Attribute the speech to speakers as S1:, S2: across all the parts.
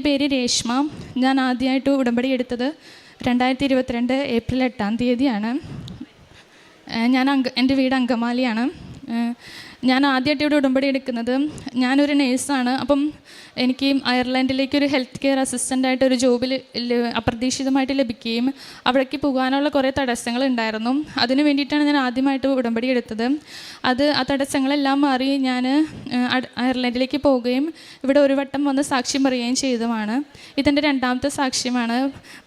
S1: എന്റെ പേര് രേഷ്മ. ഞാൻ ആദ്യമായിട്ട് ഉടമ്പടി എടുത്തത് രണ്ടായിരത്തി ഇരുപത്തിരണ്ട് ഏപ്രിൽ എട്ടാം തീയതിയാണ്. ഞാൻ അങ്ക എന്റെ വീട് അങ്കമാലിയാണ്. ഞാൻ ആദ്യമായിട്ട് ഇവിടെ ഉടമ്പടി എടുക്കുന്നത് ഞാനൊരു നേഴ്സാണ്. അപ്പം എനിക്ക് അയർലൻഡിലേക്ക് ഒരു ഹെൽത്ത് കെയർ അസിസ്റ്റന്റായിട്ട് ഒരു ജോബിൽ അപ്രതീക്ഷിതമായിട്ട് ലഭിക്കുകയും അവിടേക്ക് പോകാനുള്ള കുറേ തടസ്സങ്ങൾ ഉണ്ടായിരുന്നു. അതിന് വേണ്ടിയിട്ടാണ് ഞാൻ ആദ്യമായിട്ട് ഉടമ്പടി എടുത്തത്. അത് ആ തടസ്സങ്ങളെല്ലാം മാറി ഞാൻ അയർലൻഡിലേക്ക് പോവുകയും ഇവിടെ ഒരു വട്ടം വന്ന് സാക്ഷ്യം പറയുകയും ചെയ്തതുമാണ് ഇതെന്റെ രണ്ടാമത്തെ സാക്ഷ്യമാണ്.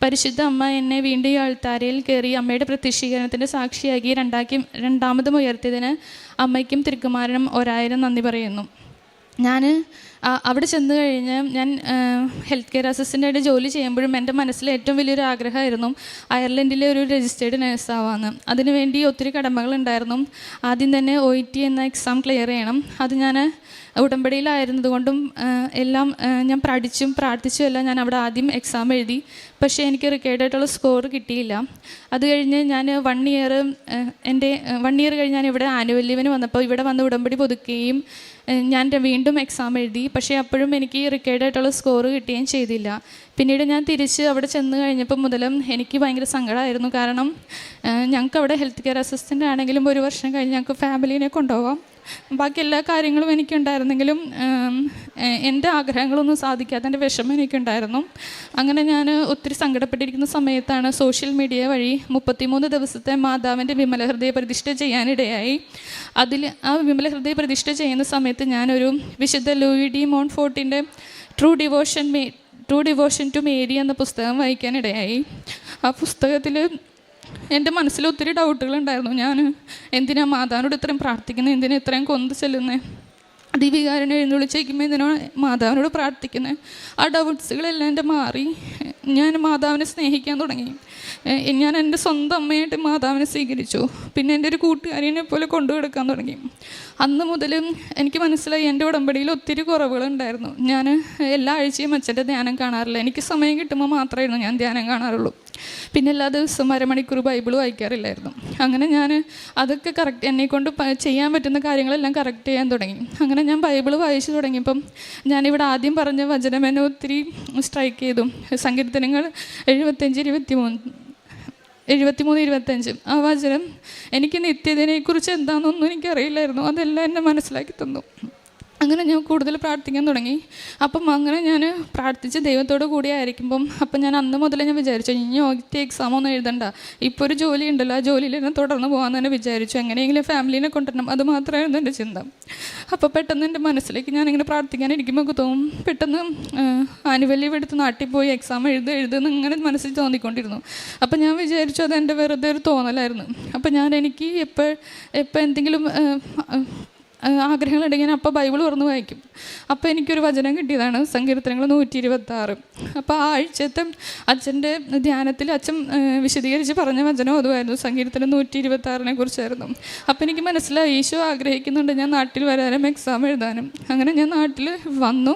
S1: പരിശുദ്ധ അമ്മ എന്നെ വീണ്ടും ഈ ആൾത്താരയിൽ കയറി അമ്മയുടെ പ്രത്യക്ഷീകരണത്തിന്റെ സാക്ഷിയാക്കി രണ്ടാക്കി രണ്ടാമതും ഉയർത്തിയതിന് അമ്മയ്ക്കും തിരുക്കുമാരനും ഒരായിരം നന്ദി പറയുന്നു. ഞാൻ അവിടെ ചെന്ന് കഴിഞ്ഞ് ഞാൻ ഹെൽത്ത് കെയർ അസിസ്റ്റന്റായിട്ട് ജോലി ചെയ്യുമ്പോഴും എന്റെ മനസ്സിൽ ഏറ്റവും വലിയൊരു ആഗ്രഹമായിരുന്നു അയർലൻഡിലെ ഒരു രജിസ്റ്റേർഡ് നേഴ്സാവാന്ന് അതിനുവേണ്ടി ഒത്തിരി കടമകളുണ്ടായിരുന്നു. ആദ്യം തന്നെ ഒ ടി എന്ന എക്സാം ക്ലിയർ ചെയ്യണം. അത് ഞാൻ ഉടമ്പടിയിലായിരുന്നതുകൊണ്ടും എല്ലാം ഞാൻ പഠിച്ചും പ്രാർത്ഥിച്ചും എല്ലാം ഞാൻ അവിടെ ആദ്യം എക്സാം എഴുതി. പക്ഷേ എനിക്ക് റിക്കേർഡ് ആയിട്ടുള്ള സ്കോർ കിട്ടിയില്ല. അത് കഴിഞ്ഞ് ഞാൻ വൺ ഇയർ എന്റെ വൺ ഇയർ കഴിഞ്ഞ് ഞാൻ ഇവിടെ ആനുവൽ ലീവിന് വന്നപ്പോൾ ഇവിടെ വന്ന് ഉടമ്പടി പുതുക്കുകയും ഞാൻ വീണ്ടും എക്സാം എഴുതി. പക്ഷേ അപ്പോഴും എനിക്ക് റിക്കേർഡ് ആയിട്ടുള്ള സ്കോർ കിട്ടുകയും ചെയ്തില്ല. പിന്നീട് ഞാൻ തിരിച്ച് അവിടെ ചെന്ന് കഴിഞ്ഞപ്പോൾ മുതലും എനിക്ക് ഭയങ്കര സങ്കടമായിരുന്നു. കാരണം ഞങ്ങൾക്ക് അവിടെ ഹെൽത്ത് കെയർ അസിസ്റ്റന്റ് ആണെങ്കിലും ഒരു വർഷം കഴിഞ്ഞ് ഞങ്ങൾക്ക് ഫാമിലീനെ കൊണ്ടുപോകാം ബാക്കി എല്ലാ കാര്യങ്ങളും എനിക്കുണ്ടായിരുന്നെങ്കിലും എന്റെ ആഗ്രഹങ്ങളൊന്നും സാധിക്കാതെ എന്റെ വിഷമം എനിക്കുണ്ടായിരുന്നു. അങ്ങനെ ഞാൻ ഒത്തിരി സങ്കടപ്പെട്ടിരിക്കുന്ന സമയത്താണ് സോഷ്യൽ മീഡിയ വഴി മുപ്പത്തിമൂന്ന് ദിവസത്തെ മാതാവിന്റെ വിമല ഹൃദയ പ്രതിഷ്ഠ ചെയ്യാനിടയായി. അതിൽ ആ വിമല ഹൃദയ പ്രതിഷ്ഠ ചെയ്യുന്ന സമയത്ത് ഞാനൊരു വിശുദ്ധ ലൂയി ഡി മോൺ ഫോർട്ടിന്റെ true devotion may true devotion to Mary എന്ന പുസ്തകം വായിക്കാനിടയായി. ആ പുസ്തകത്തിൽ എന്റെ മനസ്സിൽ ഒത്തിരി ഡൗട്ടുകൾ ഉണ്ടായിരുന്നു ഞാൻ എന്തിനാ മാതാവിനോട് ഇത്രയും പ്രാർത്ഥിക്കുന്നത് എന്തിനാ ഇത്രയും കൊന്ത് ചെല്ലുന്നത് ദിവികാരനെ എഴുന്നള്ളിച്ചേക്കുമ്പോൾ എന്തിനാണ് മാതാവിനോട് പ്രാർത്ഥിക്കുന്നത് ആ ഡൗട്ട്സുകളെല്ലാം എന്റെ മാറി. ഞാൻ മാതാവിനെ സ്നേഹിക്കാൻ തുടങ്ങി. ഞാൻ എന്റെ സ്വന്തം അമ്മയായിട്ട് മാതാവിനെ സ്വീകരിച്ചു. പിന്നെ എന്റെ ഒരു കൂട്ടുകാരിനെ പോലെ കൊണ്ടുകൊടുക്കാൻ തുടങ്ങി. അന്ന് മുതൽ എനിക്ക് മനസ്സിലായി എന്റെ ഉടമ്പടിയിൽ ഒത്തിരി കുറവുകളുണ്ടായിരുന്നു. ഞാൻ എല്ലാ ആഴ്ചയും അച്ഛന്റെ ധ്യാനം കാണാറില്ല. എനിക്ക് സമയം കിട്ടുമ്പോൾ മാത്രമായിരുന്നു ഞാൻ ധ്യാനം കാണാറുള്ളൂ. പിന്നെ എല്ലാ ദിവസവും അരമണിക്കൂർ ബൈബിൾ വായിക്കാറില്ലായിരുന്നു. അങ്ങനെ ഞാൻ അതൊക്കെ കറക്റ്റ് എന്നെ കൊണ്ട് ചെയ്യാൻ പറ്റുന്ന കാര്യങ്ങളെല്ലാം കറക്റ്റ് ചെയ്യാൻ തുടങ്ങി. അങ്ങനെ ഞാൻ ബൈബിൾ വായിച്ചു തുടങ്ങിയപ്പം ഞാനിവിടെ ആദ്യം പറഞ്ഞ വചനം എന്നെ ഒത്തിരി സ്ട്രൈക്ക് ചെയ്തു. സങ്കീർത്തനങ്ങൾ എഴുപത്തഞ്ച് ഇരുപത്തി മൂന്ന് എഴുപത്തിമൂന്ന് ഇരുപത്തഞ്ച് ആ വചനം എനിക്ക് നിത്യതിനെക്കുറിച്ച് എന്താണെന്നൊന്നും എനിക്കറിയില്ലായിരുന്നു. അതെല്ലാം എന്നെ മനസ്സിലാക്കി തന്നു. അങ്ങനെ ഞാൻ കൂടുതൽ പ്രാർത്ഥിക്കാൻ തുടങ്ങി. അപ്പം അങ്ങനെ ഞാൻ പ്രാർത്ഥിച്ച് ദൈവത്തോട് കൂടി ആയിരിക്കുമ്പം അപ്പം ഞാൻ അന്ന് മുതൽ ഞാൻ വിചാരിച്ചു ഇനി ഒറ്റ എക്സാം ഒന്നും എഴുതണ്ട. ഇപ്പോൾ ഒരു ജോലി ഉണ്ടല്ലോ ആ ജോലിയിൽ തന്നെ തുടർന്ന് പോകാമെന്ന് തന്നെ വിചാരിച്ചു. എങ്ങനെയെങ്കിലും ഫാമിലീനെ കൊണ്ടുവരണം. അത് മാത്രമായിരുന്നു എന്റെ ചിന്ത. അപ്പോൾ പെട്ടെന്ന് എന്റെ മനസ്സിലേക്ക് ഞാനിങ്ങനെ പ്രാർത്ഥിക്കാൻ ഇരിക്കുമ്പോൾ തോന്നും പെട്ടെന്ന് ആനുവൽ ലീവ് എടുത്ത് നാട്ടിൽ പോയി എക്സാം എഴുതി എഴുതുന്ന ഇങ്ങനെ മനസ്സിൽ തോന്നിക്കൊണ്ടിരുന്നു. അപ്പം ഞാൻ വിചാരിച്ചു അത് എന്റെ വെറുതെ ഒരു തോന്നലായിരുന്നു. അപ്പം ഞാൻ എനിക്ക് എപ്പോൾ എപ്പോൾ എന്തെങ്കിലും ആഗ്രഹങ്ങളുണ്ടെങ്കിൽ ഞാൻ അപ്പോൾ ബൈബിൾ തുറന്ന് വായിക്കും. അപ്പോൾ എനിക്കൊരു വചനം കിട്ടിയതാണ്. സങ്കീർത്തനങ്ങൾ നൂറ്റി ഇരുപത്തി ആറ് അപ്പോൾ ആ ആഴ്ചത്തെ അച്ഛന്റെ ധ്യാനത്തിൽ അച്ഛൻ വിശദീകരിച്ച് പറഞ്ഞ വചനം അതുമായിരുന്നു. സങ്കീർത്തനം നൂറ്റി ഇരുപത്തി ആറിനെ കുറിച്ചായിരുന്നു. അപ്പോൾ എനിക്ക് മനസ്സിലായി. ഈശോ ആഗ്രഹിക്കുന്നുണ്ട് ഞാൻ നാട്ടിൽ വരാനും എക്സാം എഴുതാനും. അങ്ങനെ ഞാൻ നാട്ടിൽ വന്നു.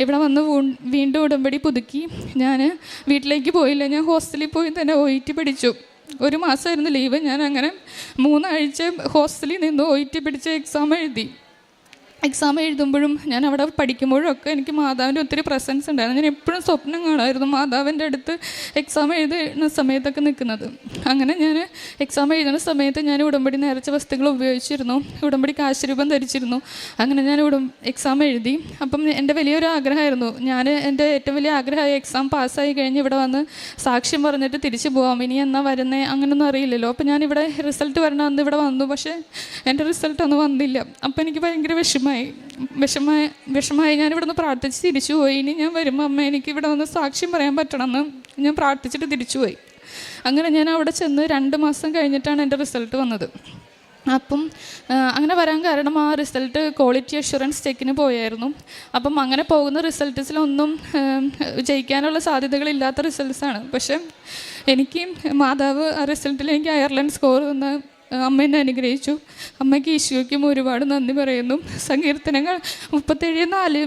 S1: ഇവിടെ വന്ന് വീണ്ടും ഉടമ്പടി പുതുക്കി. ഞാൻ വീട്ടിലേക്ക് പോയില്ല. ഞാൻ ഹോസ്റ്റലിൽ പോയി തന്നെ ഓയിറ്റ് പഠിച്ചു. ഒരു മാസമായിരുന്നു ലീവ് ഞാൻ അങ്ങനെ മൂന്നാഴ്ച ഹോസ്റ്റലിൽ നിന്ന് ഒ ടി പിടിച്ച് എക്സാം എഴുതി. എക്സാം എഴുതുമ്പോഴും ഞാൻ അവിടെ പഠിക്കുമ്പോഴും ഒക്കെ എനിക്ക് മാതാവിന്റെ ഒത്തിരി പ്രസൻസ് ഉണ്ടായിരുന്നു. ഞാൻ എപ്പോഴും സ്വപ്നം കാണുമായിരുന്നു മാതാവിന്റെ അടുത്ത് എക്സാം എഴുതുന്ന സമയത്തൊക്കെ നിൽക്കുന്നത്. അങ്ങനെ ഞാൻ എക്സാം എഴുതുന്ന സമയത്ത് ഞാൻ ഉടമ്പടി നേർച്ച വസ്തുക്കൾ ഉപയോഗിച്ചിരുന്നു. ഉടമ്പടി കാശരൂപം ധരിച്ചിരുന്നു. അങ്ങനെ ഞാൻ ഉടം എക്സാം എഴുതി. അപ്പം എന്റെ വലിയൊരു ആഗ്രഹമായിരുന്നു. ഞാൻ എന്റെ ഏറ്റവും വലിയ ആഗ്രഹമായി എക്സാം പാസ്സായി കഴിഞ്ഞ് ഇവിടെ വന്ന് സാക്ഷ്യം പറഞ്ഞിട്ട് തിരിച്ചു പോകാം ഇനി എന്നാ വരുന്നേ? അങ്ങനൊന്നും അറിയില്ലല്ലോ. അപ്പം ഞാൻ ഇവിടെ റിസൾട്ട് വരണമെന്ന് ഇവിടെ വന്നു. പക്ഷേ എന്റെ റിസൾട്ട് ഒന്നും വന്നില്ല. അപ്പം എനിക്ക് ഭയങ്കര വിഷമമായി വിഷമായ വിഷമമായി ഞാൻ ഇവിടെ നിന്ന് പ്രാർത്ഥിച്ച് തിരിച്ചു പോയി. ഇനി ഞാൻ വരുമ്പോൾ അമ്മ എനിക്ക് ഇവിടെ വന്ന് സാക്ഷ്യം പറയാൻ പറ്റണമെന്ന് ഞാൻ പ്രാർത്ഥിച്ചിട്ട് തിരിച്ചു പോയി. അങ്ങനെ ഞാൻ അവിടെ ചെന്ന് രണ്ട് മാസം കഴിഞ്ഞിട്ടാണ് എന്റെ റിസൾട്ട് വന്നത്. അപ്പം അങ്ങനെ വരാൻ കാരണം ആ റിസൾട്ട് ക്വാളിറ്റി അഷുറൻസ് ചെക്കിന് പോയായിരുന്നു. അപ്പം അങ്ങനെ പോകുന്ന റിസൾട്ട്സിലൊന്നും ജയിക്കാനുള്ള സാധ്യതകളില്ലാത്ത റിസൾട്ട്സാണ് പക്ഷേ എനിക്ക് മാതാവ് ആ റിസൾട്ടിൽ എനിക്ക് അയർലൻഡ് സ്കോർ തന്ന അമ്മ എന്നെ അനുഗ്രഹിച്ചു. അമ്മയ്ക്ക് ഈശോയ്ക്കും ഒരുപാട് നന്ദി പറയുന്നു. സങ്കീർത്തനങ്ങൾ മുപ്പത്തേഴ് നാല്.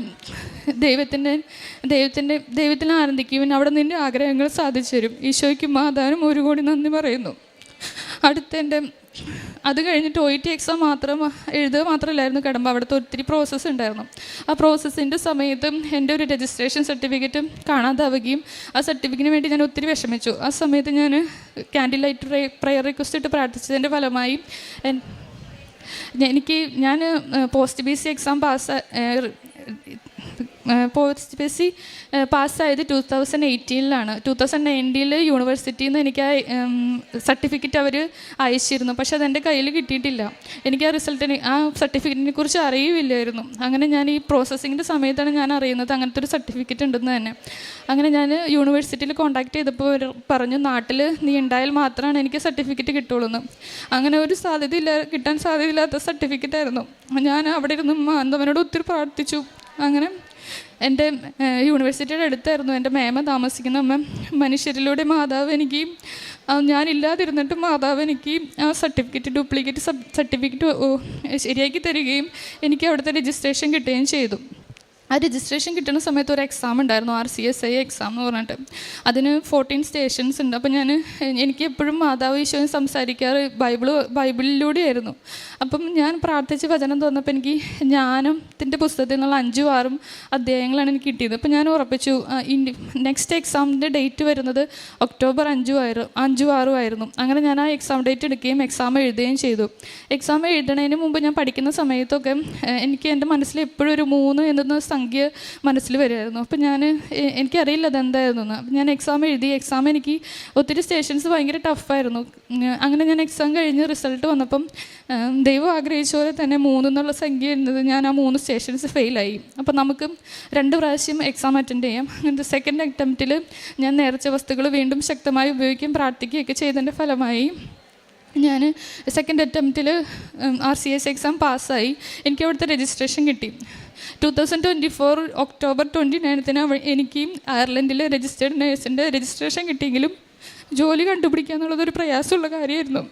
S1: ദൈവത്തിന്റെ ദൈവത്തിന്റെ ദൈവത്തിൽ ആനന്ദിക്കുവിൻ. അവിടെ നിന്റെ ആഗ്രഹങ്ങൾ സാധിച്ചു തരും. ഈശോയ്ക്കും മാതാവിനും ഒരു കോടി നന്ദി പറയുന്നു. അടുത്ത എന്റെ അത് കഴിഞ്ഞിട്ട് ഒ ടി എക്സാം മാത്രം എഴുതുക മാത്രമല്ലായിരുന്നു കിടമ്പോൾ അവിടുത്തെ ഒത്തിരി പ്രോസസ്സ് ഉണ്ടായിരുന്നു. ആ പ്രോസസ്സിന്റെ സമയത്ത് എന്റെ ഒരു രജിസ്ട്രേഷൻ സർട്ടിഫിക്കറ്റ് കാണാതാവുകയും ആ സർട്ടിഫിക്കറ്റിന് വേണ്ടി ഞാൻ ഒത്തിരി വിഷമിച്ചു. ആ സമയത്ത് ഞാൻ ക്യാൻഡിൽ ലൈറ്റ് പ്രയർ റിക്വസ്റ്റ് ഇട്ട് പ്രാർത്ഥിച്ചതിന്റെ ഫലമായി എനിക്ക് ഞാൻ post B C exam pass post B C പാസ്സായത് two thousand എയ്റ്റീനിലാണ് ടു തൗസൻഡ് നയന്റീനിൽ യൂണിവേഴ്സിറ്റിയിൽ നിന്ന് എനിക്ക് സർട്ടിഫിക്കറ്റ് അവർ അയച്ചിരുന്നു. പക്ഷെ അതെന്റെ കയ്യിൽ കിട്ടിയിട്ടില്ല. എനിക്ക് ആ റിസൾട്ടിനെ ആ സർട്ടിഫിക്കറ്റിനെ കുറിച്ച് അറിയില്ലായിരുന്നു അങ്ങനെ ഞാൻ ഈ പ്രോസസ്സിങ്ങിന്റെ സമയത്താണ് ഞാൻ അറിയുന്നത് അങ്ങനത്തെ ഒരു സർട്ടിഫിക്കറ്റ് ഉണ്ടെന്ന് തന്നെ. അങ്ങനെ ഞാൻ യൂണിവേഴ്സിറ്റിയിൽ കോൺടാക്ട് ചെയ്തപ്പോൾ പറഞ്ഞു നാട്ടിൽ നീ ഉണ്ടായാൽ മാത്രമാണ് എനിക്ക് സർട്ടിഫിക്കറ്റ് കിട്ടുള്ളൂ എന്ന് അങ്ങനെ ഒരു സാധ്യതയില്ല കിട്ടാൻ സാധ്യതയില്ലാത്ത സർട്ടിഫിക്കറ്റ് ആയിരുന്നു. ഞാൻ അവിടെ ഇരുന്ന് മാന്തവനോട് ഒത്തിരി പ്രാർത്ഥിച്ചു. അങ്ങനെ എന്റെ യൂണിവേഴ്സിറ്റിയുടെ അടുത്തായിരുന്നു. എന്റെ മേമ താമസിക്കുന്ന അമ്മ മനുഷ്യരിലൂടെ മാതാവ് എനിക്ക് ഞാനില്ലാതിരുന്നിട്ടും മാതാവ് എനിക്ക് ആ സർട്ടിഫിക്കറ്റ് ഡ്യൂപ്ലിക്കേറ്റ് സർട്ടിഫിക്കറ്റ് ശരിയാക്കി തരികയും എനിക്ക് അവിടുത്തെ രജിസ്ട്രേഷൻ കിട്ടുകയും ചെയ്തു. ആ രജിസ്ട്രേഷൻ കിട്ടുന്ന സമയത്ത് ഒരു എക്സാം ഉണ്ടായിരുന്നു R C S I exam എന്ന് പറഞ്ഞിട്ട്. അതിന് ഫോർട്ടീൻ സ്റ്റേഷൻസ് ഉണ്ട്. അപ്പോൾ ഞാൻ എനിക്ക് എപ്പോഴും മാതാവ് ഈശോയും സംസാരിക്കാറ് ബൈബിൾ ബൈബിളിലൂടെയായിരുന്നു. അപ്പം ഞാൻ പ്രാർത്ഥിച്ച് വചനം തോന്നപ്പോൾ എനിക്ക് ജ്ഞാനത്തിന്റെ പുസ്തകത്തിൽ നിന്നുള്ള അഞ്ചും ആറും അധ്യായങ്ങളാണ് എനിക്ക് കിട്ടിയത്. അപ്പോൾ ഞാൻ ഉറപ്പിച്ചു നെക്സ്റ്റ് എക്സാമിന്റെ ഡേറ്റ് വരുന്നത് ഒക്ടോബർ അഞ്ചു ആയിരുന്നു അഞ്ചു ആറും ആയിരുന്നു. അങ്ങനെ ഞാൻ ആ എക്സാം ഡേറ്റ് എടുക്കുകയും എക്സാം എഴുതുകയും ചെയ്തു. എക്സാം എഴുതുന്നതിന് മുമ്പ് ഞാൻ പഠിക്കുന്ന സമയത്തൊക്കെ എനിക്ക് എന്റെ മനസ്സിൽ എപ്പോഴും ഒരു മൂന്ന് എന്ന സംഖ്യ മനസ്സിൽ വരുമായിരുന്നു അപ്പം ഞാൻ എനിക്കറിയില്ല അതെന്തായിരുന്നു എന്ന് അപ്പം ഞാൻ എക്സാം എഴുതി എക്സാം എനിക്ക് ഒത്തിരി സ്റ്റേഷൻസ് ഭയങ്കര ടഫായിരുന്നു അങ്ങനെ ഞാൻ എക്സാം കഴിഞ്ഞ് റിസൾട്ട് വന്നപ്പം ദൈവം ആഗ്രഹിച്ച പോലെ തന്നെ മൂന്നെന്നുള്ള സംഖ്യ ഇരുന്നത് ഞാൻ ആ മൂന്ന് സ്റ്റേഷൻസ് ഫെയിലായി അപ്പം നമുക്ക് രണ്ട് പ്രാവശ്യം എക്സാം അറ്റൻഡ് ചെയ്യാം. അങ്ങനത്തെ സെക്കൻഡ് അറ്റംപ്റ്റിൽ ഞാൻ നേർച്ച വസ്തുക്കൾ വീണ്ടും ശക്തമായി ഉപയോഗിക്കുകയും പ്രാർത്ഥിക്കുകയൊക്കെ ചെയ്തതിന്റെ ഫലമായി. ഞാൻ സെക്കൻഡ് അറ്റംപ്റ്റിൽ ആർ സി എസ് എക്സാം പാസ്സായി എനിക്ക് അവിടുത്തെ രജിസ്ട്രേഷൻ കിട്ടി. Two thousand twenty four October twenty നയൻത്തിന് എനിക്ക് അയർലൻഡിൽ രജിസ്റ്റേഡ് നേഴ്സിന്റെ രജിസ്ട്രേഷൻ കിട്ടിയെങ്കിലും ജോലി കണ്ടുപിടിക്കുക എന്നുള്ളതൊരു പ്രയാസമുള്ള കാര്യമായിരുന്നു.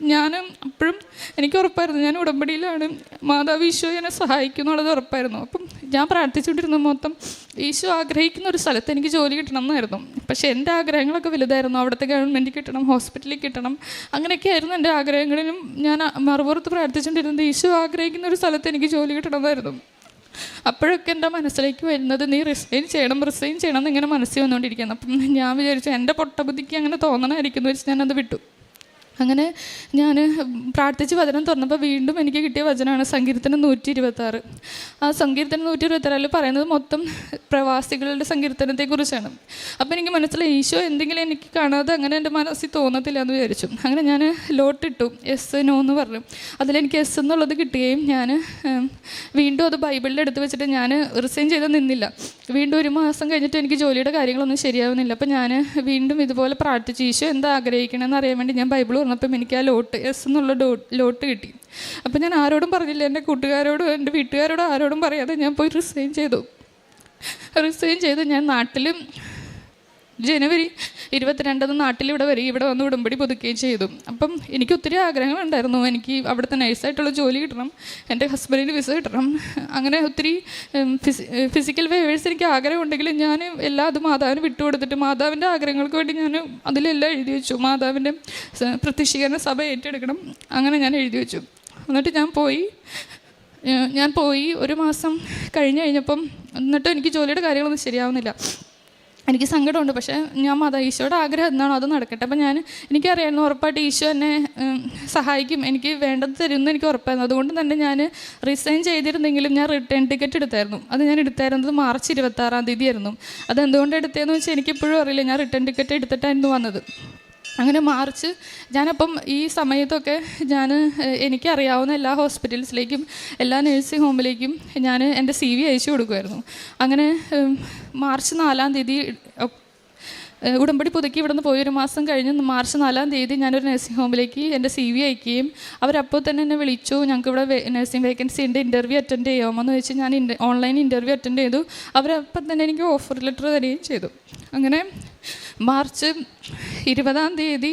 S1: ഞാൻ അപ്പോഴും എനിക്ക് ഉറപ്പായിരുന്നു ഞാൻ ഉടമ്പടിയിലാണ്. മാതാവ് ഈശോ എന്നെ സഹായിക്കും എന്നുള്ളത് ഉറപ്പായിരുന്നു. അപ്പം ഞാൻ പ്രാർത്ഥിച്ചുകൊണ്ടിരുന്ന മൊത്തം ഈശോ ആഗ്രഹിക്കുന്ന ഒരു സ്ഥലത്ത് എനിക്ക് ജോലി കിട്ടണം എന്നായിരുന്നു പക്ഷേ എന്റെ ആഗ്രഹങ്ങളൊക്കെ വലുതായിരുന്നു. അവിടുത്തെ ഗവൺമെന്റ് കിട്ടണം ഹോസ്പിറ്റലിൽ കിട്ടണം അങ്ങനെയൊക്കെ ആയിരുന്നു എന്റെ ആഗ്രഹങ്ങളിലും ഞാൻ മറുപുറത്ത് പ്രാർത്ഥിച്ചുകൊണ്ടിരുന്നത് ഈശോ ആഗ്രഹിക്കുന്ന ഒരു സ്ഥലത്ത് എനിക്ക് ജോലി കിട്ടണമെന്നായിരുന്നു അപ്പോഴൊക്കെ എന്റെ മനസ്സിലേക്ക് വരുന്നത് നീ റിസൈൻ ചെയ്യണം റിസൈൻ ചെയ്യണം എന്ന് ഇങ്ങനെ മനസ്സിൽ വന്നുകൊണ്ടിരിക്കുന്നു അപ്പം ഞാൻ വിചാരിച്ചു എന്റെ പൊട്ടബുദ്ധിക്ക് അങ്ങനെ തോന്നണമായിരിക്കുന്നു വെച്ച് ഞാനത് വിട്ടു. അങ്ങനെ ഞാൻ പ്രാർത്ഥിച്ച് വചനം തുറന്നപ്പോൾ വീണ്ടും എനിക്ക് കിട്ടിയ വചനമാണ് സങ്കീർത്തനം നൂറ്റി ഇരുപത്താറ് ആ സങ്കീർത്തനം നൂറ്റി ഇരുപത്താറിൽ പറയുന്നത് മൊത്തം പ്രവാസികളുടെ സങ്കീർത്തനത്തെക്കുറിച്ചാണ്. അപ്പോൾ എനിക്ക് മനസ്സിലായി ഈശോ എന്തെങ്കിലും എനിക്ക് കാണാതെ അങ്ങനെ എന്റെ മനസ്സിൽ തോന്നത്തില്ല എന്ന് വിചാരിച്ചു. അങ്ങനെ ഞാൻ ലോട്ടിട്ടു എസ് നോ എന്ന് പറഞ്ഞു. അതിലെനിക്ക് എസ് എന്നുള്ളത് കിട്ടുകയും ഞാൻ വീണ്ടും അത് ബൈബിളിൽ എടുത്ത് വെച്ചിട്ട് ഞാൻ റിസൈൻ ചെയ്ത് നിന്നില്ല. വീണ്ടും ഒരു മാസം കഴിഞ്ഞിട്ട് എനിക്ക് ജോലിയുടെ കാര്യങ്ങളൊന്നും ശരിയാവുന്നില്ല. അപ്പോൾ ഞാൻ വീണ്ടും ഇതുപോലെ പ്രാർത്ഥിച്ചു ഈശോ എന്താ ആഗ്രഹിക്കണമെന്ന് അറിയാൻ വേണ്ടി ഞാൻ ബൈബിൾ പറഞ്ഞപ്പം എനിക്ക് ആ ലോട്ട് എസ് എന്നുള്ള ലോട്ട് കിട്ടി. അപ്പം ഞാൻ ആരോടും പറഞ്ഞില്ല. എന്റെ കൂട്ടുകാരോടും എന്റെ വീട്ടുകാരോടും ആരോടും പറയാതെ ഞാൻ പോയി റിസൈൻ ചെയ്തു. റിസൈൻ ചെയ്ത് ഞാൻ നാട്ടിലും ജനുവരി ഇരുപത്തിരണ്ടിന് നാട്ടിൽ ഇവിടെ വരികയും ഇവിടെ വന്ന് ഉടമ്പടി പുതുക്കുകയും ചെയ്തു. അപ്പം എനിക്ക് ഒത്തിരി ആഗ്രഹങ്ങളുണ്ടായിരുന്നു എനിക്ക് അവിടുത്തെ നഴ്സായിട്ടുള്ള ജോലി കിട്ടണം. എന്റെ ഹസ്ബൻഡിന് വിസ കിട്ടണം. അങ്ങനെ ഒത്തിരി ഫിസിക്കൽ വേവേഴ്സ് എനിക്ക് ആഗ്രഹം ആഗ്രഹമുണ്ടെങ്കിലും ഞാൻ എല്ലാ അത് മാതാവിന് വിട്ടുകൊടുത്തിട്ട് മാതാവിന്റെ ആഗ്രഹങ്ങൾക്ക് വേണ്ടി ഞാൻ അതിലെല്ലാം എഴുതി വെച്ചു. മാതാവിന്റെ പ്രത്യക്ഷീകരണ സഭ ഏറ്റെടുക്കണം. അങ്ങനെ ഞാൻ എഴുതി വെച്ചു. എന്നിട്ട് ഞാൻ പോയി. ഞാൻ പോയി. ഒരു മാസം കഴിഞ്ഞ് കഴിഞ്ഞപ്പം എന്നിട്ടും എനിക്ക് ജോലിയുടെ കാര്യങ്ങളൊന്നും ശരിയാവുന്നില്ല. എനിക്ക് സങ്കടമുണ്ട്. പക്ഷേ ഞാൻ മത ഈശോയുടെ ആഗ്രഹം എന്താണോ അത് നടക്കട്ടെ. അപ്പം ഞാൻ എനിക്കറിയായിരുന്നു ഉറപ്പായിട്ട് ഈശോ എന്നെ സഹായിക്കും. എനിക്ക് വേണ്ടത് തരുമെന്ന് എനിക്ക് ഉറപ്പായിരുന്നു. അതുകൊണ്ട് തന്നെ ഞാൻ റിസൈൻ ചെയ്തിരുന്നെങ്കിലും ഞാൻ റിട്ടേൺ ടിക്കറ്റ് എടുത്തായിരുന്നു. അത് ഞാൻ എടുത്തായിരുന്നത് മാർച്ച് ഇരുപത്താറാം തീയതി ആയിരുന്നു അത് എന്തുകൊണ്ട് എടുത്തതെന്ന് വെച്ചാൽ എനിക്കിപ്പോഴും അറിയില്ല. ഞാൻ റിട്ടേൺ ടിക്കറ്റ് എടുത്തിട്ടായിരുന്നു വന്നത്. അങ്ങനെ മാർച്ച് ഞാനപ്പം ഈ സമയത്തൊക്കെ ഞാൻ എനിക്കറിയാവുന്ന എല്ലാ ഹോസ്പിറ്റൽസിലേക്കും എല്ലാ നേഴ്സിംഗ് ഹോമിലേക്കും ഞാൻ എന്റെ സി വി അയച്ചു കൊടുക്കുമായിരുന്നു അങ്ങനെ മാർച്ച് നാലാം തീയതി ഉടമ്പടി പുതുക്കി ഇവിടുന്ന് പോയി ഒരു മാസം കഴിഞ്ഞ് മാർച്ച് നാലാം തീയതി ഞാനൊരു നഴ്സിംഗ് ഹോമിലേക്ക് എന്റെ സി വി അയക്കുകയും അവരപ്പോൾ തന്നെ എന്നെ വിളിച്ചു ഞങ്ങൾക്ക് ഇവിടെ നഴ്സിംഗ് വേക്കൻസി ഉണ്ട് ഇന്റർവ്യൂ അറ്റൻഡ് ചെയ്യാമോ എന്ന് വെച്ച് ഞാൻ ഓൺലൈൻ ഇന്റർവ്യൂ അറ്റൻഡ് ചെയ്തു. അവരപ്പം തന്നെ എനിക്ക് ഓഫർ ലെറ്റർ തരികയും ചെയ്തു. അങ്ങനെ മാർച്ച് ഇരുപതാം തീയതി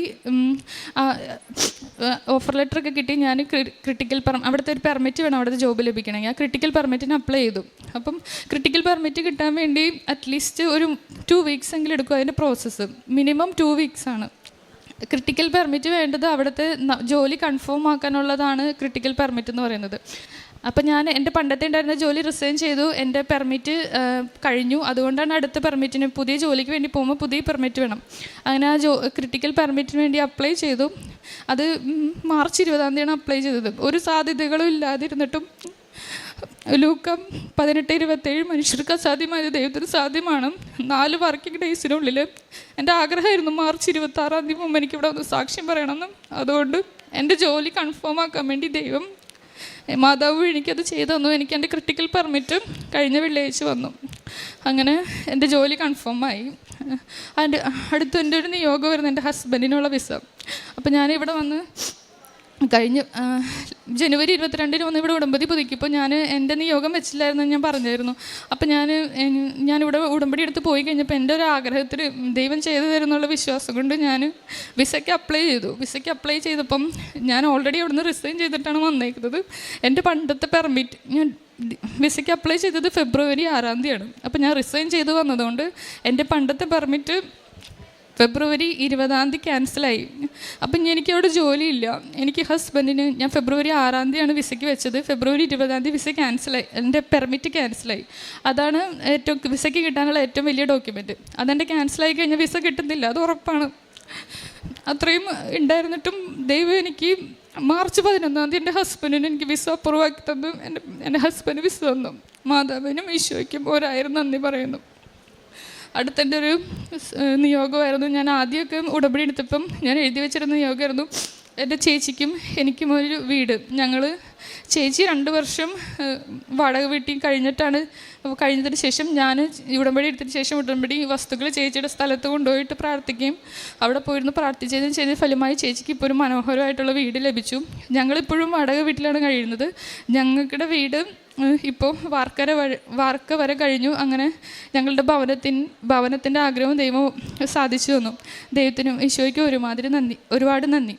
S1: ഓഫർ ലെറ്റർ ഒക്കെ കിട്ടി. ഞാൻ ക്രിട്ടിക്കൽ പെർ അവിടുത്തെ ഒരു പെർമിറ്റ് വേണം അവിടുത്തെ ജോബ് ലഭിക്കണമെങ്കിൽ. ആ ക്രിട്ടിക്കൽ പെർമിറ്റിന് അപ്ലൈ ചെയ്തു. അപ്പം ക്രിട്ടിക്കൽ പെർമിറ്റ് കിട്ടാൻ വേണ്ടി അറ്റ്ലീസ്റ്റ് ഒരു ടു വീക്സ് എങ്കിലും എടുക്കും അതിന്റെ പ്രോസസ്സ് മിനിമം ടു വീക്സ് ആണ്. ക്രിട്ടിക്കൽ പെർമിറ്റ് വേണ്ടത് അവിടുത്തെ ജോലി കൺഫേം ആക്കാനുള്ളതാണ് ക്രിട്ടിക്കൽ പെർമിറ്റ് എന്ന് പറയുന്നത്. അപ്പം ഞാൻ എന്റെ പണ്ടത്തെ ഉണ്ടായിരുന്ന ജോലി റിസൈൻ ചെയ്തു. എന്റെ പെർമിറ്റ് കഴിഞ്ഞു. അതുകൊണ്ടാണ് അടുത്ത പെർമിറ്റിന് പുതിയ ജോലിക്ക് വേണ്ടി പോകുമ്പോൾ പുതിയ പെർമിറ്റ് വേണം. അങ്ങനെ ആ ജോ ക്രിട്ടിക്കൽ പെർമിറ്റിന് വേണ്ടി അപ്ലൈ ചെയ്തു. അത് മാർച്ച് ഇരുപതാം തീയതിയാണ് അപ്ലൈ ചെയ്തത്. ഒരു സാധ്യതകളും ഇല്ലാതിരുന്നിട്ടും ലൂക്കം പതിനെട്ട് ഇരുപത്തേഴ് മനുഷ്യർക്ക് അസാധ്യമായത് ദൈവത്തിന് സാധ്യമാണ്. നാല് വർക്കിംഗ് ഡേയ്സിനുള്ളിൽ എന്റെ ആഗ്രഹമായിരുന്നു മാർച്ച് ഇരുപത്താറാം തീയതി മുമ്പ് എനിക്കിവിടെ ഒന്ന് സാക്ഷ്യം പറയണമെന്ന്. അതുകൊണ്ട് എന്റെ ജോലി കൺഫേം ആക്കാൻ വേണ്ടി ദൈവം മാതാവ് എനിക്കത് ചെയ്തു തന്നു. എനിക്ക് എന്റെ ക്രിട്ടിക്കൽ പെർമിറ്റ് കഴിഞ്ഞ വെള്ളിയാഴ്ച വന്നു. അങ്ങനെ എന്റെ ജോലി കൺഫേം ആയി. അതിന്റെ അടുത്ത് എന്റെ ഒരു നിയോഗം വരുന്നു എന്റെ ഹസ്ബൻഡിനുള്ള വിസ അപ്പോൾ ഇവിടെ വന്ന് കഴിഞ്ഞ ജനുവരി ഇരുപത്തിരണ്ടിന് വന്ന് ഇവിടെ ഉടമ്പടി പുതുക്കിയപ്പോൾ ഞാൻ എന്റെ നിയോഗം വെച്ചില്ലായിരുന്നു ഞാൻ പറഞ്ഞായിരുന്നു. അപ്പം ഞാൻ ഞാനിവിടെ ഉടമ്പടി എടുത്ത് പോയി കഴിഞ്ഞപ്പോൾ എന്റെ ഒരു ആഗ്രഹത്തിൽ ദൈവം ചെയ്തു തരുന്നുള്ള വിശ്വാസം കൊണ്ട് ഞാൻ വിസയ്ക്ക് അപ്ലൈ ചെയ്തു. വിസയ്ക്ക് അപ്ലൈ ചെയ്തപ്പം ഞാൻ ഓൾറെഡി അവിടുന്ന് റിസൈൻ ചെയ്തിട്ടാണ് വന്നേക്കുന്നത്. എന്റെ പണ്ടത്തെ പെർമിറ്റ് ഞാൻ വിസയ്ക്ക് അപ്ലൈ ചെയ്തത് ഫെബ്രുവരി ആറാം തീയതിയാണ്. അപ്പം ഞാൻ റിസൈൻ ചെയ്ത് വന്നതുകൊണ്ട് എന്റെ പണ്ടത്തെ പെർമിറ്റ് ഫെബ്രുവരി ഇരുപതാം തീയതി ക്യാൻസലായി അപ്പം എനിക്ക് അവിടെ ജോലിയില്ല. എനിക്ക് ഹസ്ബൻഡിന് ഞാൻ ഫെബ്രുവരി ആറാം തീയതിയാണ് വിസയ്ക്ക് വെച്ചത്. ഫെബ്രുവരി ഇരുപതാം തീയതി വിസ ക്യാൻസലായി എന്റെ പെർമിറ്റ് ക്യാൻസലായി അതാണ് ഏറ്റവും വിസയ്ക്ക് കിട്ടാനുള്ള ഏറ്റവും വലിയ ഡോക്യുമെന്റ് അതെന്റെ ക്യാൻസലായി കഴിഞ്ഞാൽ വിസ കിട്ടുന്നില്ല. അത് ഉറപ്പാണ്. അത്രയും ഉണ്ടായിരുന്നിട്ടും ദൈവം എനിക്ക് മാർച്ച് പതിനൊന്നാം തീയതി എന്റെ ഹസ്ബൻഡിന് എനിക്ക് വിസ അപ്രൂവാക്കി തന്നു. എന്റെ എന്റെ ഹസ്ബൻഡ് വിസ തന്നു. മാതാവിനും ഈശോയ്ക്കും ഒരായിരം നന്ദി പറയുന്നു. അടുത്തെന്റെ ഒരു നിയോഗമായിരുന്നു. ഞാൻ ആദ്യമൊക്കെ ഉടമ്പടി എടുത്തപ്പം ഞാൻ എഴുതി വെച്ചിരുന്ന നിയോഗമായിരുന്നു. എന്റെ ചേച്ചിക്കും എനിക്കും ഒരു വീട്. ഞങ്ങൾ ചേച്ചി രണ്ട് വർഷം വാടക വീട്ടിൽ കഴിഞ്ഞിട്ടാണ് കഴിഞ്ഞതിന് ശേഷം ഞാൻ ഉടമ്പടി എടുത്തതിന് ശേഷം ഉടമ്പടി വസ്തുക്കൾ ചേച്ചിയുടെ സ്ഥലത്ത് കൊണ്ടുപോയിട്ട് പ്രാർത്ഥിക്കുകയും അവിടെ പോയിരുന്ന്. പ്രാർത്ഥിച്ചതിന് ചെയ്ത ഫലമായി ചേച്ചിക്ക് ഇപ്പോൾ ഒരു മനോഹരമായിട്ടുള്ള വീട് ലഭിച്ചു. ഞങ്ങളിപ്പോഴും വാടക വീട്ടിലാണ് കഴിയുന്നത്. ഞങ്ങളുടെ വീട് ഇപ്പോൾ വാർക്കര വഴി വാർക്ക വരെ കഴിഞ്ഞു. അങ്ങനെ ഞങ്ങളുടെ ഭവനത്തിൻ ഭവനത്തിന്റെ ആഗ്രഹവും ദൈവം സാധിച്ചു തന്നു. ദൈവത്തിനും ഈശോയ്ക്കും ഒരുമാതിരി നന്ദി. ഒരുപാട് നന്ദി.